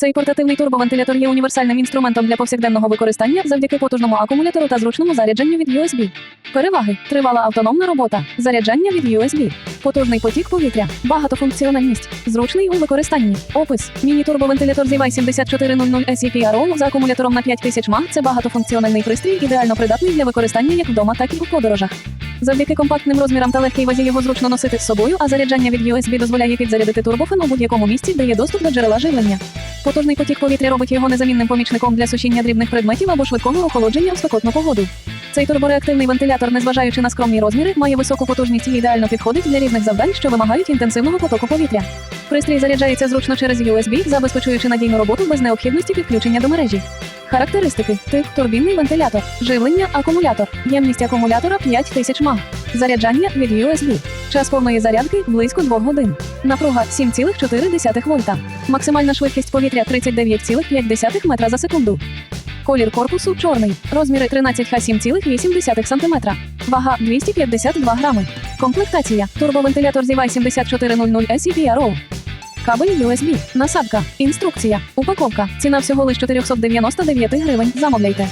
Цей портативний турбовентилятор є універсальним інструментом для повсякденного використання завдяки потужному акумулятору та зручному заряджанню від USB. Переваги: тривала автономна робота, заряджання від USB, потужний потік повітря, багатофункціональність, зручний у використанні. Опис: міні-турбовентилятор ZY 7400 SEPRO з акумулятором на 5000 мАh – Це багатофункціональний пристрій, ідеально придатний для використання як вдома, так і у подорожах. Завдяки компактним розмірам та легкій вазі його зручно носити з собою, а заряджання від USB дозволяє підзарядити турбофен у будь-якому місці, де є доступ до джерела живлення. Потужний потік повітря робить його незамінним помічником для сушіння дрібних предметів або швидкого охолодження у спекотну погоду. Цей турбореактивний вентилятор, незважаючи на скромні розміри, має високу потужність і ідеально підходить для різних завдань, що вимагають інтенсивного потоку повітря. Пристрій заряджається зручно через USB, забезпечуючи надійну роботу без необхідності підключення до мережі. Характеристики: тип турбінний вентилятор, живлення акумулятор, ємність акумулятора 5000 мАh, заряджання від USB, час повної зарядки близько 2 годин, напруга 7,4 вольта, максимальна швидкість повітря 39,5 метра за секунду. Колір корпусу чорний, розміри 13Х 7,8 см, вага 252 грами. Комплектація турбовентилятор ZY 7400 SEPRO. Кабель USB, насадка, інструкція, упаковка. Ціна всього лиш 499 гривень. Замовляйте.